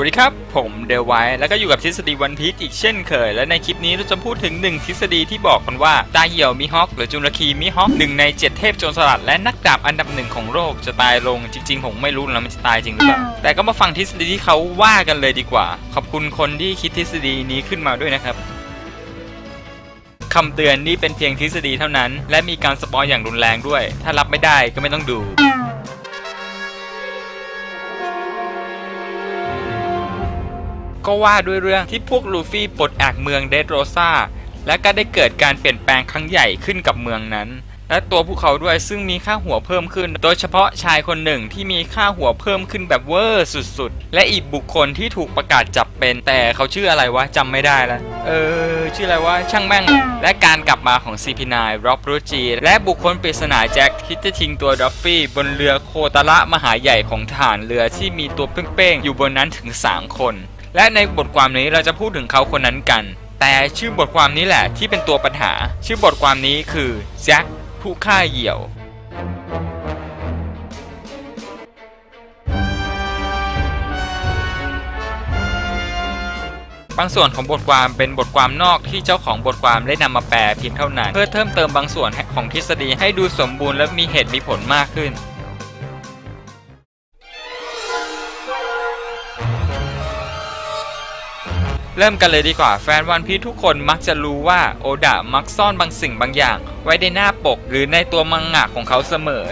วัสดีครับ ผมเดลไวท์แล้วก็อยู่กับทฤษฎีวันพีชอีกเช่นเคย และในคลิปนี้เราจะพูดถึงหนึ่งทฤษฎีที่บอกกันว่า ตาเหี่ยวมีฮอกหรือจุลคีมีฮอกหนึ่งในเจ็ดเทพโจรสลัด และนักดาบอันดับหนึ่งของโลกจะตายลงจริง ๆ ผมไม่รู้นะมันจะตายจริงหรือเปล่า แต่ก็มาฟังทฤษฎีที่เขาว่ากันเลยดีกว่า ขอบคุณคนที่คิดทฤษฎีนี้ขึ้นมาด้วยนะครับคำเตือนนี่เป็นเพียงทฤษฎีเท่านั้น และมีการสปอยอย่างรุนแรงด้วย ถ้ารับไม่ได้ก็ไม่ต้องดู ก็ว่าด้วยเรื่องที่พวกลูฟี่ปลดแอกเมืองเดดโรซาและก็ได้เกิดการเปลี่ยนแปลงครั้งใหญ่ขึ้นกับเมืองนั้น และตัวพวกเขาด้วยซึ่งมีค่าหัวเพิ่มขึ้น โดยเฉพาะชายคนหนึ่งที่มีค่าหัวเพิ่มขึ้นแบบเวอร์สุดๆ และอีกบุคคลที่ถูกประกาศจับเป็น แต่เขาชื่ออะไรวะจำไม่ได้ล้วเออ ชื่ออะไรวะช่างแม่ง และการกลับมาของ CP9 ร็อบรูจีและบุคคลปริศนาแจ็คที่จะทิ้งตัวดอฟฟี่บนเรือโคตาระมหาใหญ่ของฐานเรือที่มีตัวเป้งๆอยู่บนนั้นถึง 3 คน และในบทความนี้เราจะพูดถึงเขาคนนั้นกัน แต่ชื่อบทความนี้แหละที่เป็นตัวปัญหา ชื่อบทความนี้คือแจ็คผู้ฆ่าเหยี่ยวบางส่วนของบทความเป็นบทความนอกที่เจ้าของบทความได้นำมาแปลเพียงเท่านั้น เพื่อเพิ่มเติมบางส่วนของทฤษฎีให้ดูสมบูรณ์และมีเหตุมีผลมากขึ้น เริ่มกันเลยดีกว่าแฟนวันพีทุกคนมักจะรู้ว่าโอดะมักซ่อนบางสิ่งบางอย่าง ไว้ในหน้าปกหรือในตัวมังงะของเขาเสมอ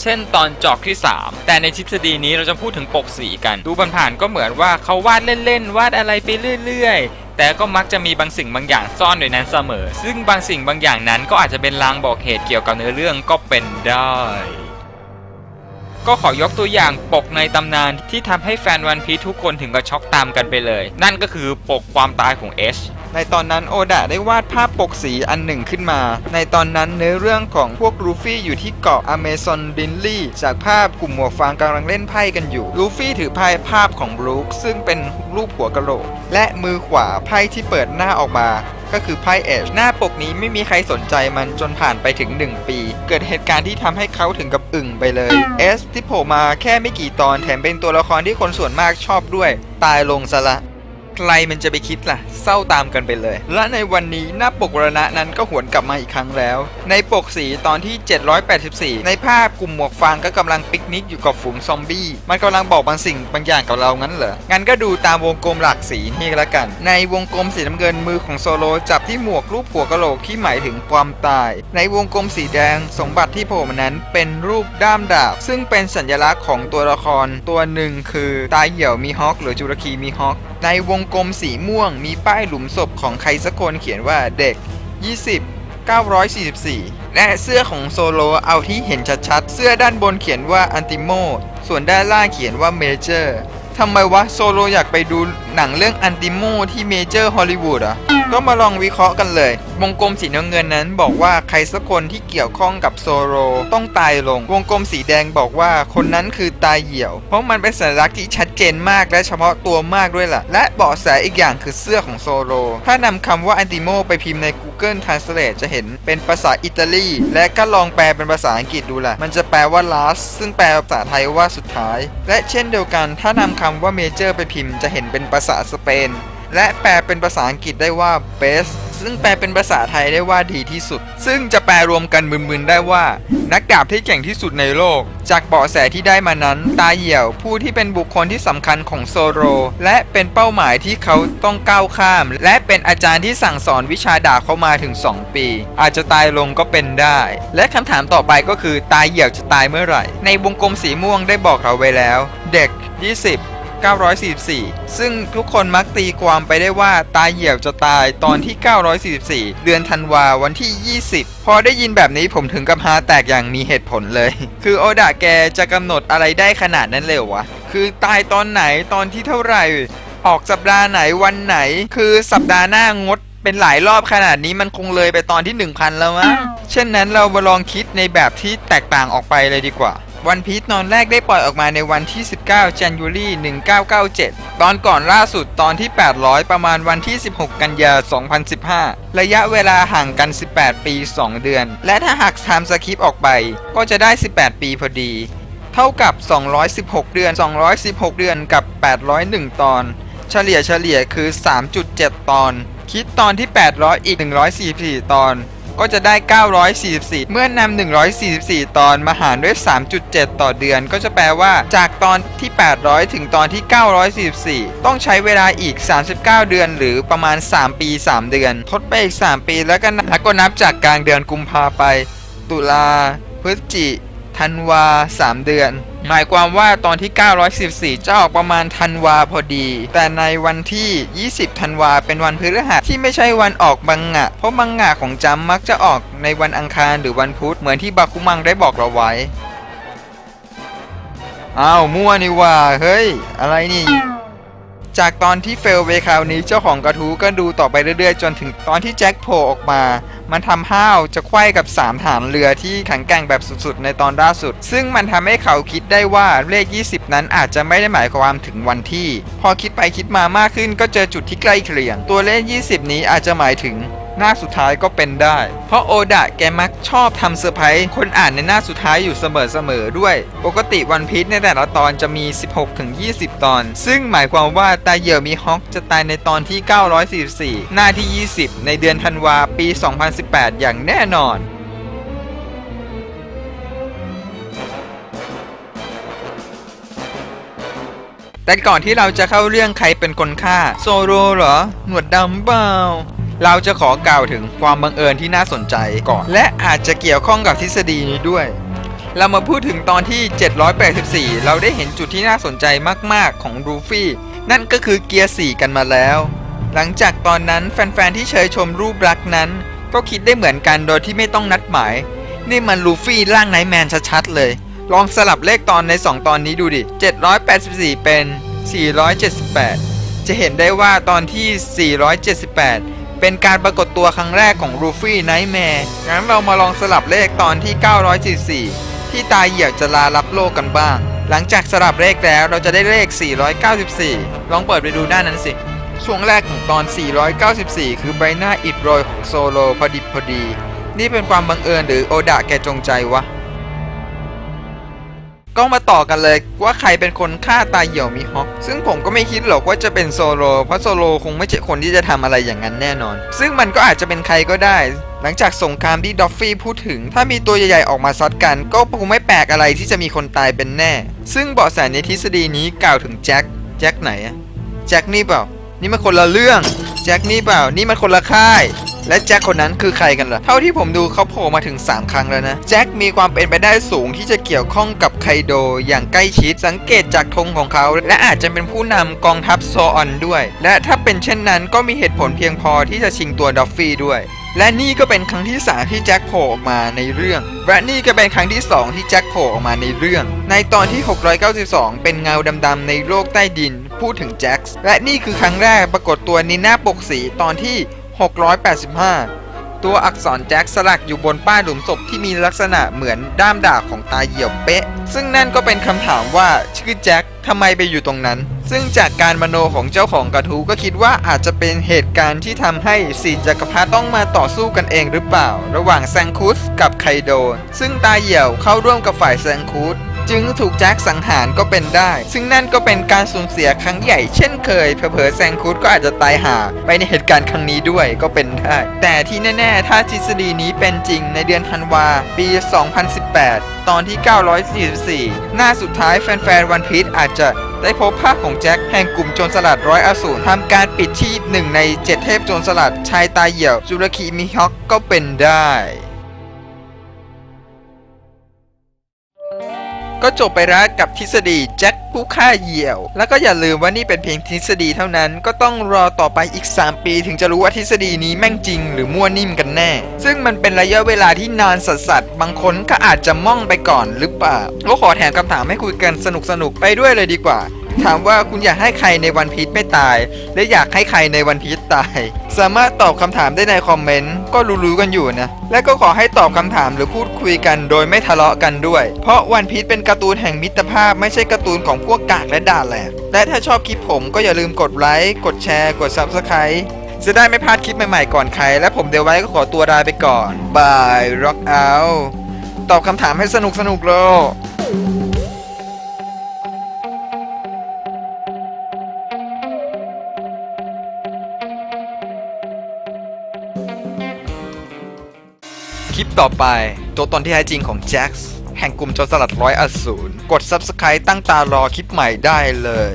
เช่นตอนจอกที่ 3 แต่ในทฤษฎีนี้เราจะพูดถึงปกสีกัน ดูผ่านๆก็เหมือนว่าเขาวาดเล่นๆ วาดอะไรไปเรื่อยๆ แต่ก็มักจะมีบางสิ่งบางอย่างซ่อนอยู่นั้นเสมอ ซึ่งบางสิ่งบางอย่างนั้นก็อาจจะเป็นลางบอกเหตุเกี่ยวกับเนื้อเรื่องก็เป็นได้ ก็ขอยกตัวอย่างปกในตำนานที่ทำให้แฟนวันพีทุกคนถึงกับช็อกตามกันไปเลย นั่นก็คือปกความตายของเอชในตอนนั้นโอดะได้วาดภาพปกสีอันหนึ่งขึ้นมา ในตอนนั้นเนื้อเรื่องของพวกลูฟี่อยู่ที่เกาะอเมซอนดินลี่จากภาพกลุ่มหมวกฟางกำลังเล่นไพ่กันอยู่ ลูฟี่ถือไพ่ภาพของบรูคซึ่งเป็นรูปหัวกะโหลก และมือขวาไพ่ที่เปิดหน้าออกมา ก็คือไพ่เอชหน้าปกนี้ไม่มีใครสนใจมันจนผ่านไปถึง 1 ปี เกิดเหตุการณ์ที่ทำให้เขาถึงกับอึ่งไปเลยเอสที่โผล่มาแค่ไม่กี่ตอนแถมเป็นตัวละครที่คนส่วนมากชอบด้วย ตายลงซะละ ใครมันจะไปคิดล่ะ เศร้าตามกันไปเลย และในวันนี้หน้าปกวรณะนั้นก็หวนกลับมาอีกครั้งแล้ว ในปกสีตอนที่ 784 ในภาพกลุ่มหมวกฟางก็กำลังปิกนิกอยู่กับฝูงซอมบี้ มันกำลังบอกบางสิ่งบางอย่างกับเรางั้นเหรอ งั้นก็ดูตามวงกลมหลักสีนี่ก็แล้วกัน ในวงกลมสีน้ำเงินมือของโซโลจับที่หมวกรูปหัวกะโหลกที่หมายถึงความตาย ในวงกลมสีแดงสมบัติที่โผล่มานั้นเป็นรูปด้ามดาบ ซึ่งเป็นสัญลักษณ์ของตัวละครตัวหนึ่งคือตาเหี่ยวมีฮอกหรือจุลคีมีฮอก ในวงกลมสีม่วงมีป้ายหลุมศพของใครสักคนเขียนว่าเด็ก 20 944 และเสื้อของโซโลเอาที่เห็นชัดๆ เสื้อด้านบนเขียนว่าอันติโม ส่วนด้านล่างเขียนว่าเมเจอร์ทำไมวะโซโลอยากไปดู หนังเรื่องอันติโมที่เมเจอร์ฮอลลีวูดอะก็มาลองวิเคราะห์กันเลยวงกลมสีน้ำเงินนั้นบอกว่าใครสักคนที่เกี่ยวข้องกับโซโลต้องตายลง วงกลมสีแดงบอกว่าคนนั้นคือตายเหี่ยว เพราะมันเป็นสัญลักษณ์ที่ชัดเจนมากและเฉพาะตัวมากด้วยล่ะ และเบาะแสอีกอย่างคือเสื้อของโซโลถ้านำคำว่าอันติโมไปพิมพ์ใน Google Translate จะเห็นเป็นภาษาอิตาลี และก็ลองแปลเป็นภาษาอังกฤษดูล่ะ มันจะแปลว่า last ซึ่งแปลภาษาไทยว่าสุดท้าย และเช่นเดียวกัน ถ้านำคำว่า major ไปพิมพ์จะเห็นเป็นภาษาสเปน และแปลเป็นภาษาอังกฤษได้ว่า best ซึ่งแปลเป็นภาษาไทยได้ว่าดีที่สุด ซึ่งจะแปลรวมกันมึนๆได้ว่า นักดาบที่เก่งที่สุดในโลก จากเบาะแสที่ได้มานั้น ตาเหี่ยวผู้ที่เป็นบุคคลที่สำคัญของโซโร และเป็นเป้าหมายที่เขาต้องก้าวข้าม และเป็นอาจารย์ที่สั่งสอนวิชาดาบเขามาถึง 2 ปี อาจจะตายลงก็เป็นได้ และคำถามต่อไปก็คือตาเหี่ยวจะตายเมื่อไหร่ ในวงกลมสีม่วงได้บอกเราไว้แล้ว เด็ก 20 944 ซึ่งทุกคนมักตีความไปได้ว่าตาเหี่ยวจะตายตอนที่ 944 เดือนธันวาวันที่ 20 พอได้ยินแบบนี้ผมถึงกับฮาแตกอย่างมีเหตุผลเลย คือโอดะแกจะกำหนดอะไรได้ขนาดนั้นเลยเหรอวะ คือตายตอนไหนตอนที่เท่าไหร่ ออกสัปดาห์ไหนวันไหน คือสัปดาห์หน้างดเป็นหลายรอบขนาดนี้มันคงเลยไปตอนที่ 1000 แล้วมั้ง เช่นนั้นเรามาลองคิดในแบบที่แตกต่างออกไปเลยดีกว่า วันพีชตอนแรกได้ปล่อยออกมาในวันที่ 19จันยูรี1997 ตอนก่อนล่าสุดตอนที่ 800 ประมาณวันที่ 16 กันยา 2015 ระยะเวลาห่างกัน 18 ปี 2 เดือน และถ้าหักไทม์สคริปต์ออกไป ก็จะได้ 18 ปีพอดี เท่ากับ 216 เดือน 216 เดือนกับ 801 ตอน เฉลี่ยเฉลี่ยคือ 3.7 ตอน คิดตอนที่ 800 อีก 144 ตอน ก็จะได้ 944 เมื่อนำ144 ตอนมาหารด้วย 3.7 ต่อเดือน ก็จะแปลว่าจากตอนที่ 800 ถึงตอนที่ 944 ต้องใช้เวลาอีก 39 เดือน หรือประมาณ 3 ปี 3 เดือน ทดไปอีก 3 ปีแล้วก็นับแล้วก็นับจากกลางเดือนกุมภาไป ตุลาพฤศจิธันวา 3 เดือน หมายความว่าตอนที่ 914 จะออกประมาณธันวาพอดี แต่ในวันที่ 20 ธันวาเป็นวันพฤหัสที่ไม่ใช่วันออกบังงะ เพราะบังงะของจำมักจะออกในวันอังคารหรือวันพุธเหมือนที่บาคุมังได้บอกเราไว้ อ้าวมั่วนี่ว่า เฮ้ย อะไรนี่ จากตอนที่เฟลไปคราวนี้เจ้าของกระทู้ก็ดูต่อไปเรื่อยๆ จนถึงตอนที่แจ็คโผล่ออกมา มันทำห้าวจะไขว้กับ 3 ฐานเรือที่แข็งแกร่งแบบสุดๆ ในตอนล่าสุด ซึ่งมันทำให้เขาคิดได้ว่าเลข 20 นั้นอาจจะไม่ได้หมายความถึงวันที่ พอคิดไปคิดมามากขึ้นก็เจอจุดที่ใกล้เคียง ตัวเลข 20 นี้อาจจะหมายถึง หน้าสุดท้ายก็เป็นได้ เพราะโอดะแกมักชอบทำเซอร์ไพรส์คนอ่านในหน้าสุดท้ายอยู่เสมอๆด้วย ปกติวันพีชในแต่ละตอนจะมี 16-20 ตอน ซึ่งหมายความว่าตาเหยี่ยวมีฮอกจะตายในตอนที่ 944 หน้าที่ 20 ในเดือนธันวาปี 2018 อย่างแน่นอนแต่ก่อนที่เราจะเข้าเรื่องใครเป็นคนฆ่า โซโรเหรอ หนวดดำเปล่า เราจะขอกล่าวถึงความบังเอิญที่น่าสนใจก่อน และอาจจะเกี่ยวข้องกับทฤษฎีนี้ด้วย เรามาพูดถึงตอนที่ 784 เราได้เห็นจุดที่น่าสนใจมาก ๆ ของรูฟี่ นั่นก็คือเกียร์ 4 กันมาแล้ว หลังจากตอนนั้นแฟน ๆ ที่เชยชมรูปรักนั้น ก็คิดได้เหมือนกันโดยที่ไม่ต้องนัดหมาย นี่มันลูฟี่ร่างไนท์แมนชัด ๆ เลย ลองสลับเลขตอนใน 2 ตอนนี้ดูดิ 784 เป็น 478 จะเห็นได้ว่าตอนที่ 478 เป็นการปรากฏตัวครั้งแรกของลูฟี่ไนท์แมร์งั้นเรามาลองสลับเลขตอนที่ 944 ที่ตาเหยี่ยวจะลารับโลกกันบ้าง หลังจากสลับเลขแล้วเราจะได้เลข 494 ลองเปิดไปดูด้านนั้นสิ ช่วงแรกของตอน 494 คือใบหน้าอิดโรยของโซโลพอดิบพอดี นี่เป็นความบังเอิญหรือโอดะแกจงใจวะ ก็มาต่อกันเลยว่าใครเป็นคนฆ่าตาเหี่ยวมีฮอก ซึ่งผมก็ไม่คิดหรอกว่าจะเป็นโซโล เพราะโซโลคงไม่ใช่คนที่จะทำอะไรอย่างนั้นแน่นอน ซึ่งมันก็อาจจะเป็นใครก็ได้ หลังจากสงครามที่ดอฟฟี่พูดถึง ถ้ามีตัวใหญ่ๆออกมาซัดกัน ก็คงไม่แปลกอะไรที่จะมีคนตายเป็นแน่ ซึ่งเบาะแสในทฤษฎีนี้กล่าวถึงแจ็ค แจ็คไหนอะแจ็คนี่เปล่า นี่มันคนละเรื่อง แจ็คนี่เปล่า นี่มันคนละค่าย และแจ็คคนนั้นคือใครกันล่ะ เท่าที่ผมดูเขาโผล่มาถึง 3 ครั้งแล้วนะ แจ็คมีความเป็นไปได้สูงที่จะเกี่ยวข้องกับไคโดอย่างใกล้ชิด สังเกตจากธงของเขา และอาจจะเป็นผู้นำกองทัพโซออนด้วย และถ้าเป็นเช่นนั้นก็มีเหตุผลเพียงพอที่จะชิงตัวดอฟฟี่ด้วยและนี่ก็เป็นครั้งที่ 3 ที่แจ็คโผล่ออกมาในเรื่อง และนี่ก็เป็นครั้งที่ 2 ที่แจ็คโผล่ออกมาในเรื่อง ในตอนที่ 692 เป็นเงาดำๆในโลกใต้ดิน พูดถึงแจ็ค และนี่คือครั้งแรกปรากฏตัวในหน้าปกสีตอนที่ 685 ตัวอักษรแจ็คสลักอยู่บนป้ายหลุมศพที่มีลักษณะเหมือนด้ามดาบของตาเหี่ยวเป๊ะ ซึ่งนั่นก็เป็นคำถามว่าชื่อแจ็คทำไมไปอยู่ตรงนั้น ซึ่งจากการมโนของเจ้าของกระทู้ก็คิดว่าอาจจะเป็นเหตุการณ์ที่ทำให้สี่จักรพรรดิต้องมาต่อสู้กันเองหรือเปล่า ระหว่างแซงคุสกับไคโด ซึ่งตาเหี่ยวเข้าร่วมกับฝ่ายแซงคุส จึงถูกแจ็คสังหารก็เป็นได้ ซึ่งนั่นก็เป็นการสูญเสียครั้งใหญ่เช่นเคยเผลอๆแซงคุดก็อาจจะตายห่าไปในเหตุการณ์ครั้งนี้ด้วยก็เป็นได้แต่ที่แน่ ๆ ถ้าทฤษฎีนี้เป็นจริงในเดือนธันวาปี 2018 ตอนที่ 944 หน้าสุดท้ายแฟนๆวันพีชอาจจะได้พบภาพของแจ็คแห่งกลุ่มโจรสลัดร้อยอสูรทำการปิดชีพหนึ่งในเจ็ดเทพโจรสลัดชายตาเหี่ยวจุลคีมิฮอกก็เป็นได้ ก็จบไปแล้วกับทฤษฎีแจ็คผู้ฆ่าเหยี่ยว แล้วก็อย่าลืมว่านี่เป็นเพียงทฤษฎีเท่านั้น ก็ต้องรอต่อไปอีก 3 ปีถึงจะรู้ว่าทฤษฎีนี้แม่งจริง หรือมั่วนิ่มกันแน่ ซึ่งมันเป็นระยะเวลาที่นานสัสๆบางคนก็อาจจะม่องไปก่อนหรือเปล่าก็ขอแถมคำถามให้คุยกันสนุกๆไปด้วยเลยดีกว่า ถามว่าคุณอยากให้ใครในวันพีชไม่ตาย และอยากให้ใครในวันพีชตาย สามารถตอบคำถามได้ในคอมเมนต์ ก็รู้ๆกันอยู่นะ และก็ขอให้ตอบคำถามหรือพูดคุยกันโดยไม่ทะเลาะกันด้วย เพราะวันพีชเป็นการ์ตูนแห่งมิตรภาพ ไม่ใช่การ์ตูนของพวกกากและด่าแหลกและถ้าชอบคลิปผมก็อย่าลืมกดไลค์กดแชร์ กด Subscribe จะได้ไม่พลาดคลิปใหม่ๆก่อนใคร และผมเดวไว้ก็ขอตัวลาไปก่อนบายร็อกเอาตอบคำถามให้สนุกๆโลก คลิปต่อไป ตัวตนที่แท้จริงของแจ็คส์แห่งกลุ่มโจรสลัดร้อยอสูรกด Subscribe ตั้งตารอคลิปใหม่ได้เลย